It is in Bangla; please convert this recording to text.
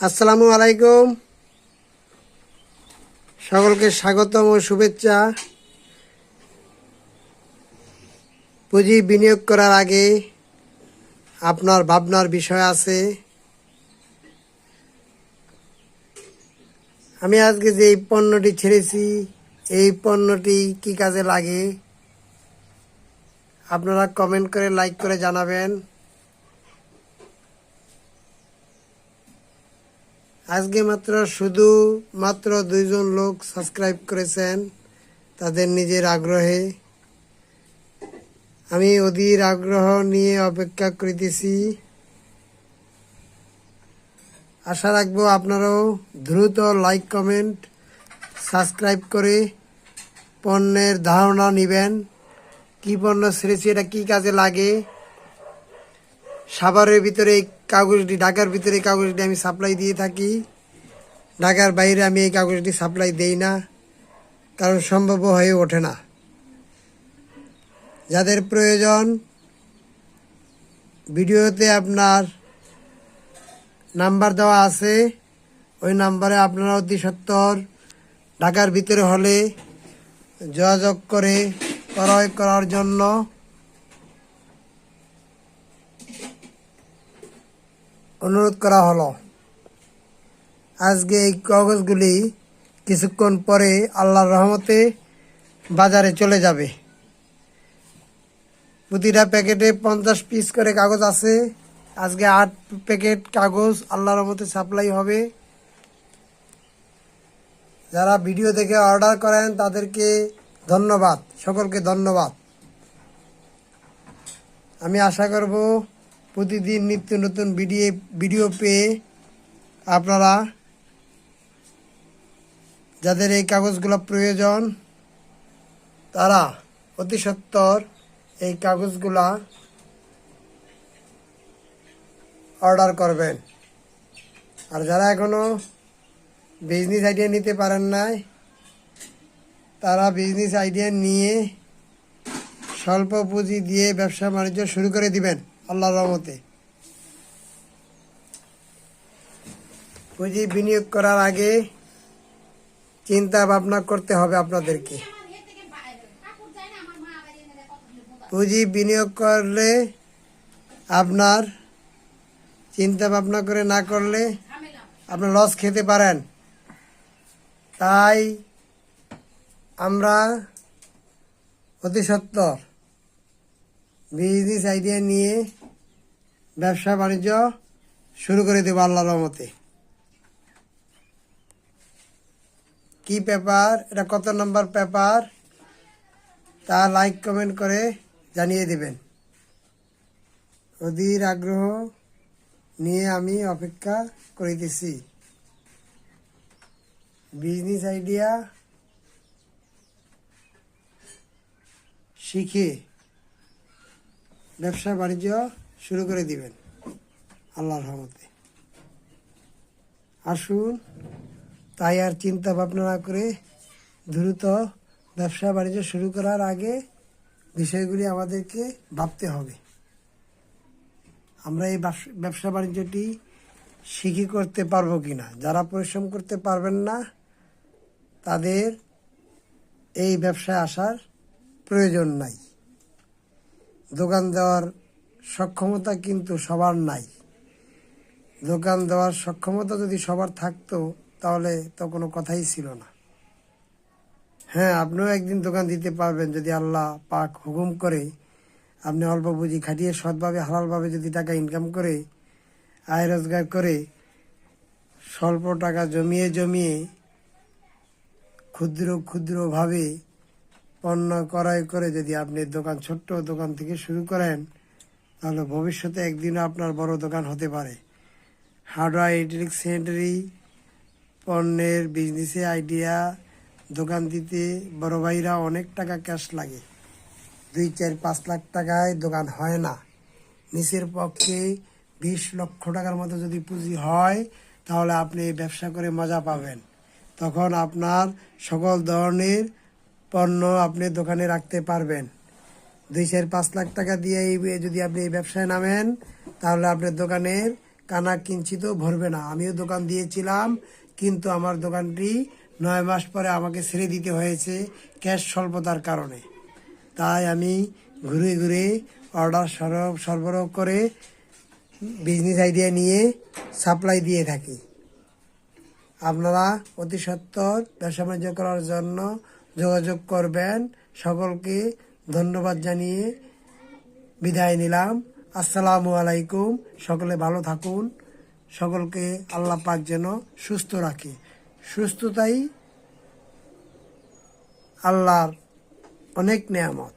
আসসালামু আলাইকুম। সকলকে স্বাগতম ও শুভেচ্ছা। পুঁজি বিনিয়োগ করার আগে আপনার ভাবনার বিষয় আছে। আমি আজকে যে এই পণ্যটি ছেড়েছি, এই পণ্যটি কি কাজে লাগে, আপনারা কমেন্ট করে লাইক করে জানাবেন। আজকে মাত্র শুধু মাত্র দুইজন লোক সাবস্ক্রাইব করেছেন, তাদের নিজের আগ্রহে। আমি অধীর আগ্রহ নিয়ে অপেক্ষা করিতেছি। আশা রাখব আপনারাও দ্রুত লাইক, কমেন্ট, সাবস্ক্রাইব করে পণ্যের ধারণা নেবেন। কি পণ্য ছেড়েছি, এটা কি কাজে লাগে? সাভারের ভিতরে কাগজটি, ঢাকার ভিতরে কাগজটি আমি সাপ্লাই দিয়ে থাকি। ঢাকার বাইরে আমি এই কাগজটি সাপ্লাই দেই না, কারণ সম্ভব হয়ে ওঠে না। যাদের প্রয়োজন, ভিডিওতে আপনার নাম্বার দেওয়া আছে, ওই নাম্বারে আপনারা অতি সত্তর ঢাকার ভিতরে হলে যোগাযোগ করে, ক্রয় করার জন্য অনুরোধ করা হলো। আজকে এই কাগজগুলি কিছুক্ষণ পরে আল্লাহর রহমতে বাজারে চলে যাবে। প্রতিটা প্যাকেটে পঞ্চাশ পিস করে কাগজ আছে। আজকে আট প্যাকেট কাগজ আল্লাহর রহমতে সাপ্লাই হবে। যারা ভিডিও দেখে অর্ডার করেন, তাদেরকে ধন্যবাদ। সকলকে ধন্যবাদ। আমি আশা করব প্রতিদিন নিত্য নতুন ভিডিও ভিডিও পেয়ে আপনারা যাদের এই কাগজগুলো প্রয়োজন, তারা অতি সত্বর এই কাগজগুলা অর্ডার করবেন। আর যারা এখনও বিজনেস আইডিয়া নিতে পারেন নাই, তারা বিজনেস আইডিয়া নিয়ে স্বল্প পুঁজি দিয়ে ব্যবসা বাণিজ্য শুরু করে দিবেন। আল্লাহর রহমতে। পুঁজি বিনিয়োগ করার আগে চিন্তা ভাবনা করতে হবে আপনাদেরকে। পুঁজি বিনিয়োগ করলে আপনার চিন্তা ভাবনা করে না করলে আপনার লস খেতে পারেন। তাই আমরা অতি সত্তর বিজনেস আইডিয়া নিয়ে ব্যবসা বাণিজ্য শুরু করে দেবো আল্লাহর রহমতে। কি পেপার, এটা কত নম্বর পেপার, তা লাইক কমেন্ট করে জানিয়ে দেবেন। অধীর আগ্রহ নিয়ে আমি অপেক্ষা করিতেছি। বিজনেস আইডিয়া শিখে ব্যবসা বাণিজ্য শুরু করে দিবেন। আল্লাহর রহমতে। আসুন, তাই আর চিন্তা ভাবনা না করে দ্রুত ব্যবসা বাণিজ্য শুরু করার আগে বিষয়গুলি আমাদেরকে ভাবতে হবে। আমরা এই ব্যবস- বাণিজ্যটি শিখি করতে পারব কি না যারা পরিশ্রম করতে পারবেন না, তাদের এই ব্যবসায় আসার প্রয়োজন নাই। দোকান দেওয়ার সক্ষমতা কিন্তু সবার নাই। দোকান দেওয়ার সক্ষমতা যদি সবার থাকতো, তাহলে তো কোনো কথাই ছিল না। হ্যাঁ আপনিও একদিন দোকান দিতে পারবেন যদি আল্লাহ পাক হুকুম করে। আপনি অল্প পুঁজি খাটিয়ে সৎভাবে, হালালভাবে যদি টাকা ইনকাম করে, আয় রোজগার করে, স্বল্প টাকা জমিয়ে জমিয়ে ক্ষুদ্র ক্ষুদ্রভাবে পণ্য ক্রয় করে যদি আপনি দোকান, ছোট্ট দোকান থেকে শুরু করেন, তাহলে ভবিষ্যতে একদিনও আপনার বড় দোকান হতে পারে। হার্ডওয়্যার ইলেকট্রিক সেন্টারি, পণ্যের বিজনেসে আইডিয়া, দোকান দিতে বড় ভাইরা অনেক টাকা ক্যাশ লাগে। দুই, চার, পাঁচ লাখ টাকায় দোকান হয় না। নিচের পক্ষে বিশ লক্ষ টাকার মতো যদি পুঁজি হয়, তাহলে আপনি ব্যবসা করে মজা পাবেন। তখন আপনার সকল ধরনের পণ্য আপনি দোকানে রাখতে পারবেন। দুই চার পাঁচ লাখ টাকা দিয়ে যদি আপনি এই ব্যবসায় নামেন, তাহলে আপনার দোকানের কানা কিঞ্চিতও ভরবে না। আমিও দোকান দিয়েছিলাম, কিন্তু আমার দোকানটি নয় মাস পরে আমাকে ছেড়ে দিতে হয়েছে ক্যাশ স্বল্পতার কারণে। তাই আমি ঘুরে ঘুরে অর্ডার সরব- সরবরাহ করে বিজনেস আইডিয়া নিয়ে সাপ্লাই দিয়ে থাকি। আপনারা অতি সত্বর ব্যবসা বাণিজ্য করার জন্য যোগাযোগ করবেন। সকলকে ধন্যবাদ জানিয়ে বিদায় নিলাম। আসসালামু আলাইকুম। সকলে ভালো থাকুন। সকলকে আল্লাহ পাক যেন সুস্থ রাখে। সুস্থতাই আল্লাহর অনেক নেয়ামত।